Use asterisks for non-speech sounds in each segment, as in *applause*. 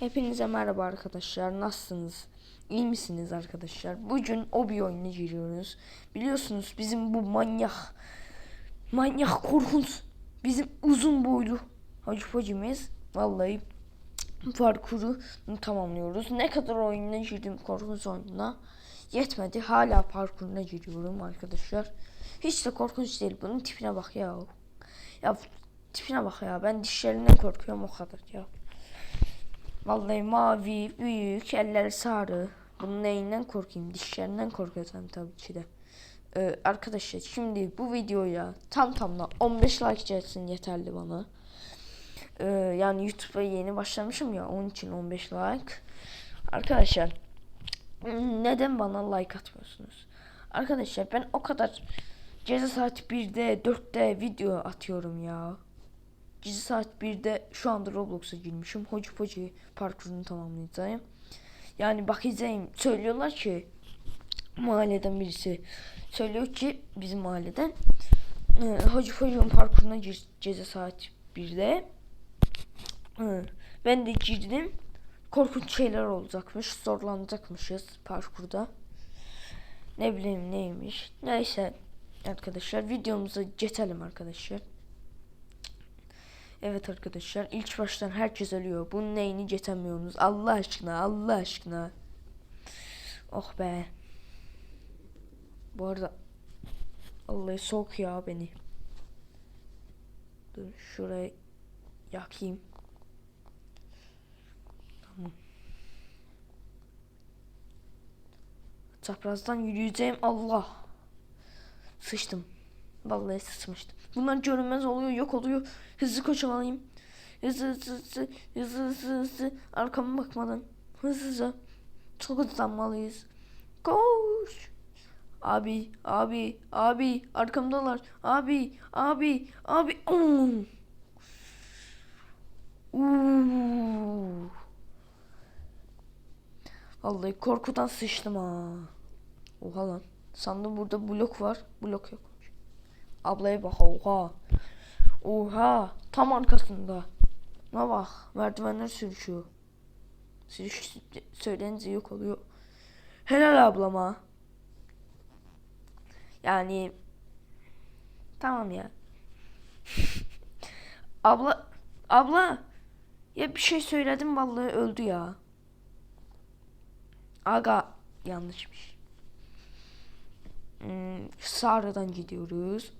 Hepinize merhaba arkadaşlar. Nasılsınız? İyi misiniz arkadaşlar? Bugün Obi oyununa giriyoruz. Biliyorsunuz bizim bu manyak manyak korkunç bizim uzun boylu Hacı Hacımız vallahi parkuru tamamlıyoruz. Ne kadar oyununa girdim korkunç oyununa yetmedi. Hala parkuruna giriyorum arkadaşlar. Hiç de korkunç değil. Bunun tipine bak ya. Ya tipine bak ya. Ben dişlerinden korkuyorum o kadar ya. Vallahi mavi, büyük, eller sarı. Bunun neyinden korkayım? Dişlerinden korkuyorum tabii ki de. Ee, arkadaşlar şimdi bu videoya tam tamına 15 like gelsin yeterli bana. Ee, yani YouTube'a yeni başlamışım ya onun için 15 like. Arkadaşlar neden bana like atmıyorsunuz? Arkadaşlar ben o kadar gece saat 1'de 4'te video atıyorum ya. Gece saat 1'de şu anda Roblox'a girmişim. Hoca Poci parkurunu tamamlayacağım. Yani bakacağım söylüyorlar ki mahalleden birisi söylüyor ki bizim mahalleden e, Hoca Poci'nin parkuruna gir gece saat 1'de. E, ben de girdim. Korkunç şeyler olacakmış. Zorlanacakmışız parkurda. Ne bileyim neymiş. Neyse arkadaşlar videomuza geçelim arkadaşlar. Evet arkadaşlar ilk baştan herkes ölüyor. Bunun neyini geçemiyorsunuz. Allah aşkına Allah aşkına. Oh be. Bu arada Vallahi soğuk ya beni. Dur şurayı yakayım. Tamam. Çaprazdan yürüyeceğim Allah. Sıçtım. Vallahi sıçmıştım. Bunlar görünmez oluyor, yok oluyor. Hızlı koşamalıyım. Hızlı hızlı hızlı hızlı hızlı hızlı. Arkama bakmadan. Hızlıca. Çok hızlanmalıyız. Koş. Abi, abi, abi, arkamdalar. Abi, abi, abi. Um. Uuu. Vallahi korkudan sıçtım ha. Oha lan. Sandım burada blok var. Blok yok. Ablaya bak oha. Oha. Tam arkasında. Ne bak. Merdivenler sürüşüyor. Sürüş söylenince yok oluyor. Helal ablama. Yani tamam ya. *laughs* abla abla ya bir şey söyledim vallahi öldü ya. Aga yanlışmış. Hmm, Sarı'dan gidiyoruz.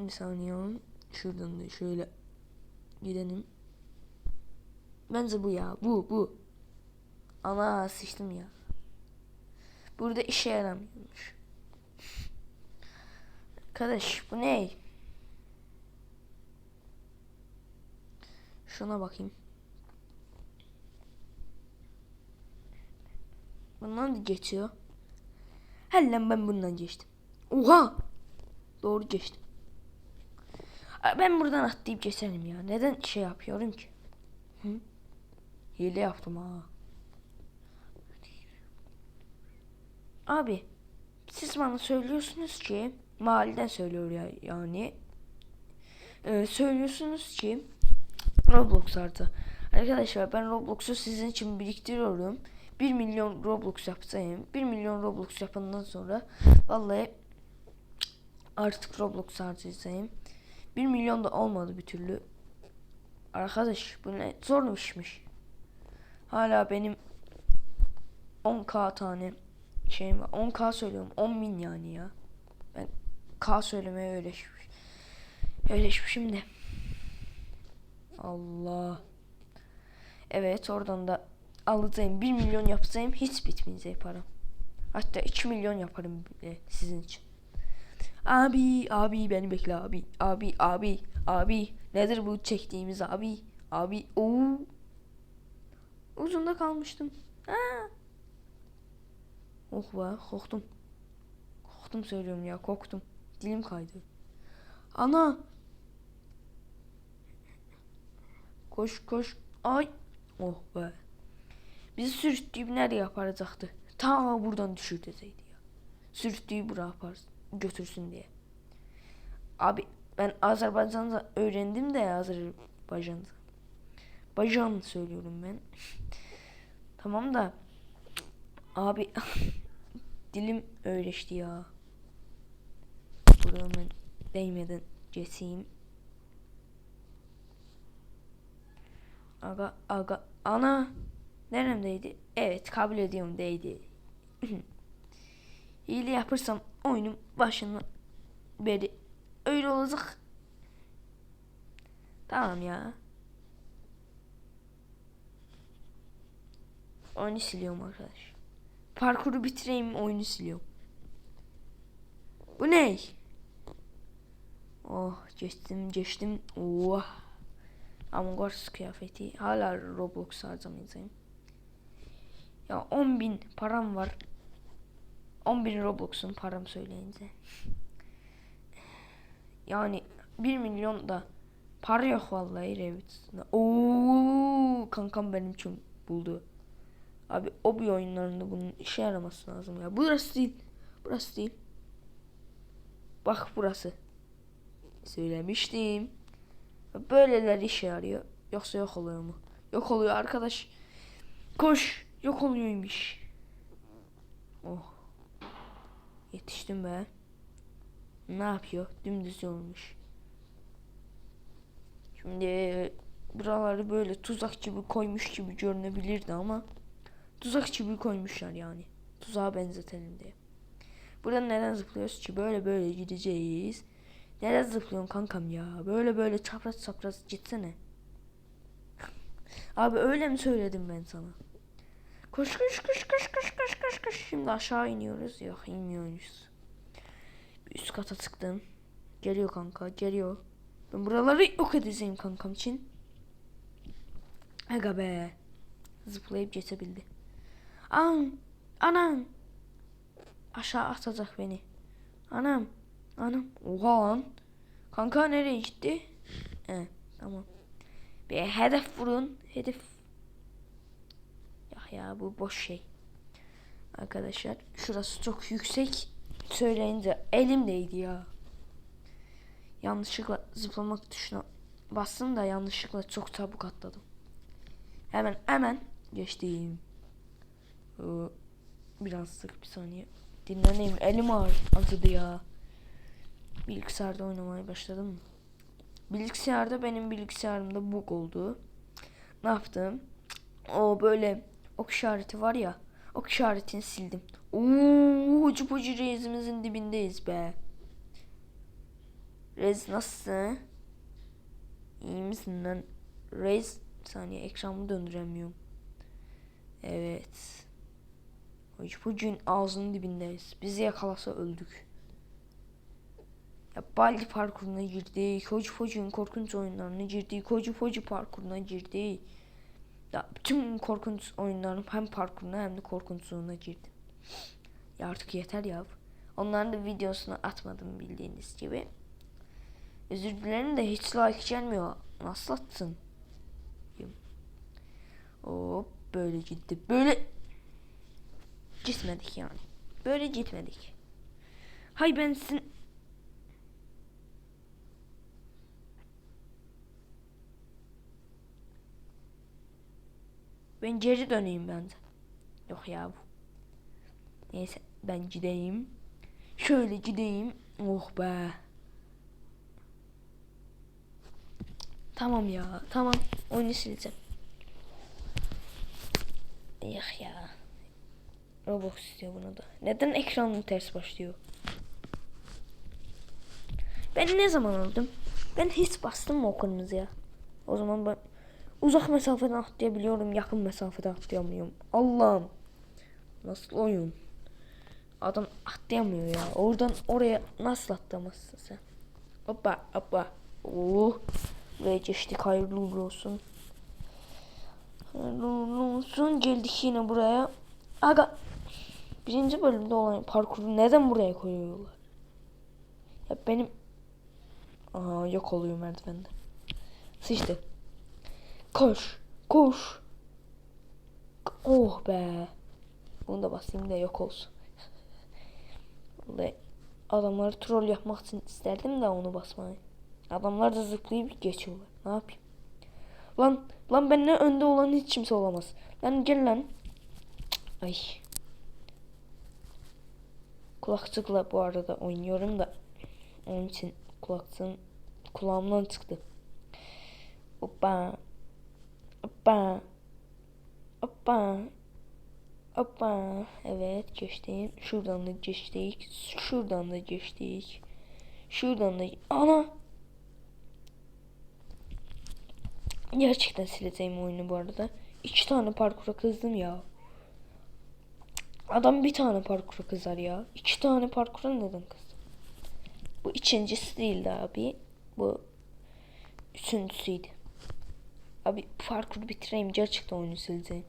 Bir saniye. Şuradan da şöyle gidelim. Bence bu ya. Bu bu. Ana sıçtım ya. Burada işe yaramıyormuş. Arkadaş bu ne? Şuna bakayım. Bundan da geçiyor. Hellen ben bundan geçtim. Oha! Doğru geçtim. Ben buradan atlayıp geçerim ya. Neden şey yapıyorum ki? Hı? Hile yaptım ha. Abi siz bana söylüyorsunuz ki mahalleden söylüyor ya yani Ee, söylüyorsunuz ki Roblox artı. Arkadaşlar ben Roblox'u sizin için biriktiriyorum. 1 milyon Roblox yapsayım. 1 milyon Roblox yapından sonra vallahi artık Roblox harcayacağım. 1 milyon da olmadı bir türlü. Arkadaş bu ne zor işmiş. Hala benim 10k tane şeyim var. 10k söylüyorum. 10 bin yani ya. Ben k söylemeye öğreşmiş. Öğreşmişim de. Allah. Evet oradan da alacağım 1 milyon yapsayım hiç bitmeyecek param. Hatta 2 milyon yaparım bile sizin için. Abi abi beni bekle abi. Abi abi abi nedir bu çektiğimiz abi? Abi o Uzunda kalmıştım. Ha. Oh be korktum. Korktum söylüyorum ya korktum. Dilim kaydı. Ana. Koş koş. Ay. Oh be. Bizi sürüttüğü nereye yapacaktı? Ta buradan düşür deseydi ya. Sürüttüğü buraya yaparsın. Götürsün diye. Abi ben Azerbaycan'da öğrendim de Azerbaycan'da. Azerbaycan söylüyorum ben. *laughs* tamam da abi *laughs* dilim öğreşti ya. Ben değmeden geçeyim. Aga aga ana neremdeydi? Evet kabul ediyorum değdi. *laughs* Hile yaparsam oyunun başından beri öyle olacak. Tamam ya. Oyunu siliyorum arkadaş. Parkuru bitireyim oyunu siliyorum. Bu ne? Oh geçtim geçtim. Oh. Among Us kıyafeti. Hala Roblox harcamayacağım. Ya 10 bin param var. 10 bin Roblox'un param söyleyince. Yani 1 milyon da para yok vallahi Revit. Oo kankam benim için buldu. Abi o bir oyunlarında bunun işe yaraması lazım ya. Burası değil. Burası değil. Bak burası. Söylemiştim. Böyleler işe yarıyor. Yoksa yok oluyor mu? Yok oluyor arkadaş. Koş. Yok oluyormuş. Oh. Yetiştim be. Ne yapıyor? Dümdüz olmuş. Şimdi buraları böyle tuzak gibi koymuş gibi görünebilirdi ama tuzak gibi koymuşlar yani. Tuzağa benzetelim diye. Burada neden zıplıyoruz ki? Böyle böyle gideceğiz. Neden zıplıyorsun kankam ya? Böyle böyle çapraz çapraz gitsene. *laughs* Abi öyle mi söyledim ben sana? Koş koş koş koş koş koş koş koş. Şimdi aşağı iniyoruz. Yok inmiyoruz. Bir üst kata çıktım. Geliyor kanka geliyor. Ben buraları yok edeceğim kankam için. Aga be. Zıplayıp geçebildi. An, anam. Aşağı atacak beni. Anam. Anam. Oha lan. Kanka nereye gitti? He, tamam. Bir hedef vurun. Hedef. Ya bu boş şey. Arkadaşlar şurası çok yüksek. Söyleyince elimdeydi ya. Yanlışlıkla zıplamak tuşuna bastım da yanlışlıkla çok çabuk atladım. Hemen hemen geçtim. Ee, Biraz sık bir saniye. Dinleneyim. Elim ağrı acıdı ya. Bilgisayarda oynamaya başladım. Bilgisayarda benim bilgisayarımda bug oldu. Ne yaptım? O böyle ok işareti var ya. Ok işaretini sildim. Uuu ucu bucu rezimizin dibindeyiz be. Rez nasılsın? İyi misin lan? Rez saniye ekranımı döndüremiyorum. Evet. Ucu bucun ağzının dibindeyiz. Bizi yakalasa öldük. Ya Baldi parkuruna girdik. Hocu Hocu'nun korkunç oyunlarına girdik. Hocu Hocu parkuruna girdik. Ya bütün korkunç oyunların hem parkuruna hem de korkunçluğuna girdim. Ya artık yeter ya. Onların da videosunu atmadım bildiğiniz gibi. Özür dilerim de hiç like gelmiyor. Nasıl attın? Hop böyle gitti. Böyle gitmedik yani. Böyle gitmedik. Hay ben sizin Ben geri döneyim bence. Yok ya bu. Neyse ben gideyim. Şöyle gideyim. Oh be. Tamam ya. Tamam. Oyunu sileceğim. Yok ya. Roblox istiyor bunu da. Neden ekranın ters başlıyor? Ben ne zaman aldım? Ben hiç bastım mı o kırmızıya? O zaman ben uzak mesafeden atlayabiliyorum. Yakın mesafede atlayamıyorum. Allah'ım. Nasıl oyun? Adam atlayamıyor ya. Oradan oraya nasıl atlamazsın sen? Hoppa hoppa. Oh. Buraya geçtik. Hayırlı uğurlu olsun. Hayırlı uğurlu olsun. Geldik yine buraya. Aga. Birinci bölümde olan parkuru neden buraya koyuyorlar? Ya benim... Aha yok oluyor merdivende. Sıçtı. Koş. Koş. Oh be. Bunu da basayım da yok olsun. Adamları troll yapmak için isterdim de onu basmayı. Adamlar da zıplayıp geçiyorlar. Ne yapayım? Lan lan benden önde olan hiç kimse olamaz. Lan gel lan. Ay. Kulaklıkla bu arada oynuyorum da. Onun için kulaklığım kulağımdan çıktı. Hoppa. Hoppa. Hoppa. Hoppa. Evet geçtim. Şuradan da geçtik. Şuradan da geçtik. Şuradan da... Ana! Gerçekten sileceğim oyunu bu arada. İki tane parkura kızdım ya. Adam bir tane parkura kızar ya. İki tane parkura neden kızdı? Bu ikincisi değildi abi. Bu üçüncüsüydü. Abi parkur bitireyim gerçekten oyunu sileceğim.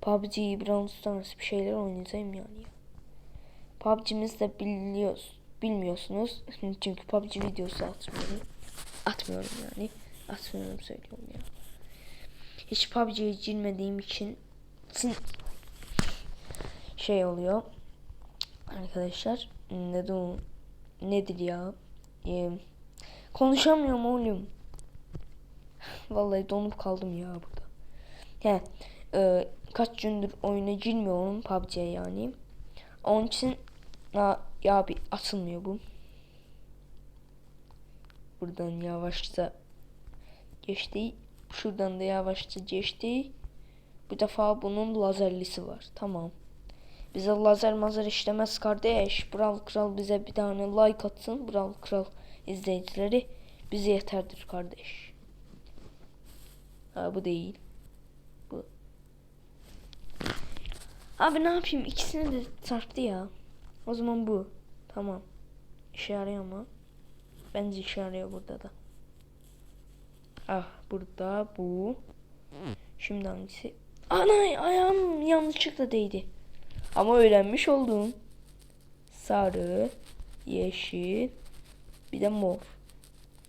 PUBG, Brawl Stars bir şeyler oynayacağım yani. ya. PUBG'miz de biliyoruz, bilmiyorsunuz. *laughs* Çünkü PUBG videosu atmıyorum. Atmıyorum yani. Atmıyorum söylüyorum ya. Hiç PUBG'ye girmediğim için sin- şey oluyor. Arkadaşlar ne o nedir ya? Ee, konuşamıyorum oğlum. Vallahi donup kaldım ya burada. He, e, kaç gündür oyuna girmiyorum PUBG'ye yani. Onun için ya, ya bir atılmıyor bu. Buradan yavaşça geçti. Şuradan da yavaşça geçti. Bu defa bunun lazerlisi var. Tamam. Bize lazer mazer işlemez kardeş. Brawl Kral bize bir tane like atsın. Brawl Kral izleyicileri bize yeterdir kardeş. Ha bu değil. Bu. Abi ne yapayım? İkisini de çarptı ya. O zaman bu. Tamam. İşe yarıyor mu? Bence işe yarıyor burada da. Ah burada bu. Şimdi hangisi? Ana ayağım yanlışlıkla değdi. Ama öğrenmiş oldum. Sarı, yeşil, bir de mor.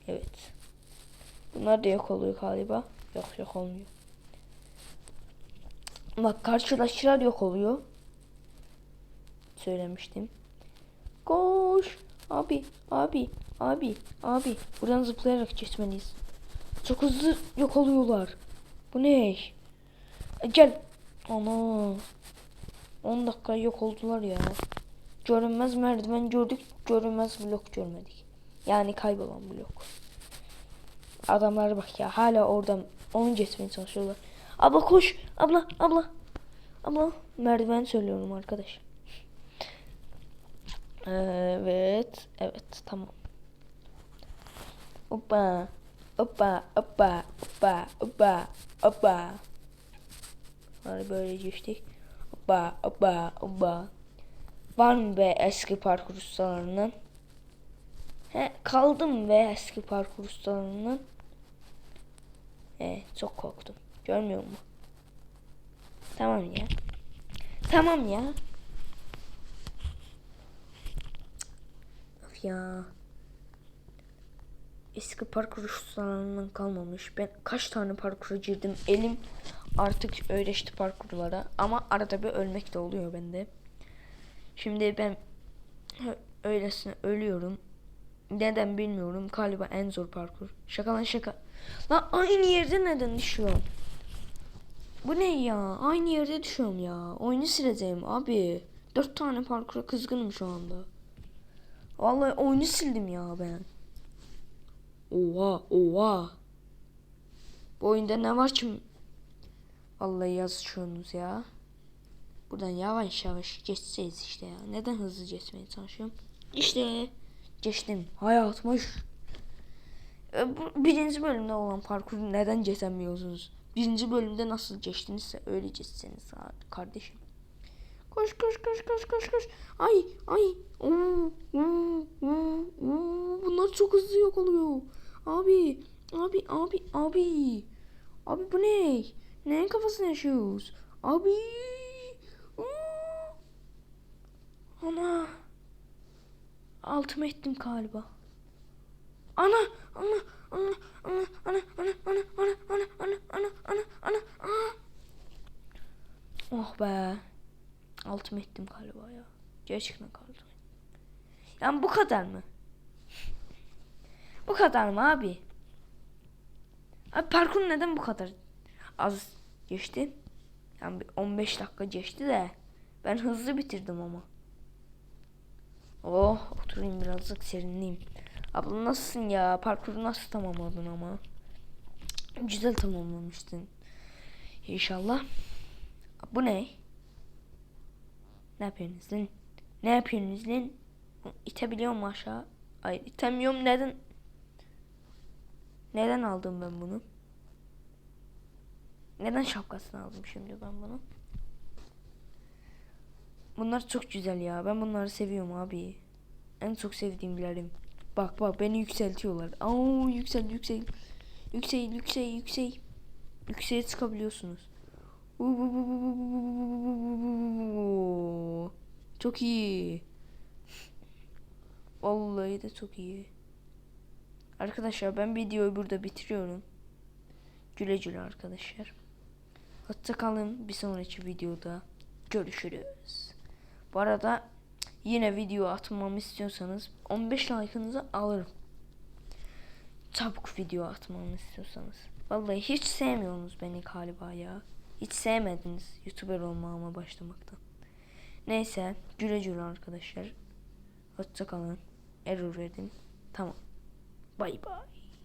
Evet. Bunlar da yok oluyor galiba. Yok yok olmuyor. Bak karşılaştılar yok oluyor. Söylemiştim. Koş. Abi, abi, abi, abi. Buradan zıplayarak geçmeliyiz. Çok hızlı yok oluyorlar. Bu ne? E, gel. Ana. 10 dakika yok oldular ya. Görünmez merdiven gördük, görünmez blok görmedik. Yani kaybolan blok. Adamlara bak ya hala oradan onu geçmeye çalışıyorlar. Abla koş. Abla abla. Abla merdiven söylüyorum arkadaş. Evet. Evet tamam. Hoppa. Hoppa. Hoppa. Hoppa. Hoppa. Hoppa. Hadi böyle geçtik. Hoppa. Hoppa. Hoppa. Var mı be eski parkur ustalarından? He, kaldım ve eski parkur ustalarından. He, çok korktum. Görmüyor mu? Tamam ya. Tamam ya. Of ya. Eski parkur ustalarından kalmamış. Ben kaç tane parkura girdim. Elim artık öğreşti parkurlara. Ama arada bir ölmek de oluyor bende. Şimdi ben öylesine ölüyorum. Neden bilmiyorum. Galiba en zor parkur. Şaka lan şaka. Lan aynı yerde neden düşüyorum? Bu ne ya? Aynı yerde düşüyorum ya. Oyunu sileceğim abi. Dört tane parkura kızgınım şu anda. Vallahi oyunu sildim ya ben. Oha oha. Bu oyunda ne var ki? Vallahi yazışıyorsunuz ya. Buradan yavaş yavaş geçeceğiz işte ya. Neden hızlı geçmeye çalışıyorum? İşte geçtim. Hayatıma şu. E, birinci bölümde olan parkuru neden geçemiyorsunuz? Birinci bölümde nasıl geçtinizse öyle geçseniz kardeşim. Koş koş koş koş koş koş. Ay ay. Oo, oo, oo, oo. Bunlar çok hızlı yok oluyor. Abi abi abi abi. Abi bu ne? Neyin kafasını yaşıyoruz? Abi. Oo. Ana. Altıma ettim galiba. Ana ana ana ana ana ana ana ana ana ana ana ana ana ana Oh be. Altıma ettim galiba ya. Gerçekten kaldım. Yani bu kadar mı? bu kadar mı abi? Abi parkur neden bu kadar az geçti? Yani bir 15 dakika geçti de ben hızlı bitirdim ama. Oh oturayım birazcık serinleyeyim. Abla nasılsın ya? Parkuru nasıl tamamladın ama? Güzel tamamlamıştın. İnşallah. Bu ne? Ne yapıyorsunuz lan? Ne yapıyorsunuz lan? İtebiliyor mu aşağı? Hayır itemiyorum neden? Neden aldım ben bunu? Neden şapkasını aldım şimdi ben bunu? Bunlar çok güzel ya. Ben bunları seviyorum abi. En çok sevdiğimlerim. Bak bak beni yükseltiyorlar. Aa yüksel yüksel. Yüksel yüksel yüksel. Yükseğe çıkabiliyorsunuz. Çok iyi. Vallahi de çok iyi. Arkadaşlar ben videoyu burada bitiriyorum. Güle güle arkadaşlar. Hoşça kalın. Bir sonraki videoda görüşürüz. Bu arada yine video atmamı istiyorsanız 15 like'ınızı alırım. Çabuk video atmamı istiyorsanız. Vallahi hiç sevmiyorsunuz beni galiba ya. Hiç sevmediniz YouTuber olmama başlamaktan. Neyse güle güle arkadaşlar. Hoşça kalın. Error verdim. Tamam. Bay bay.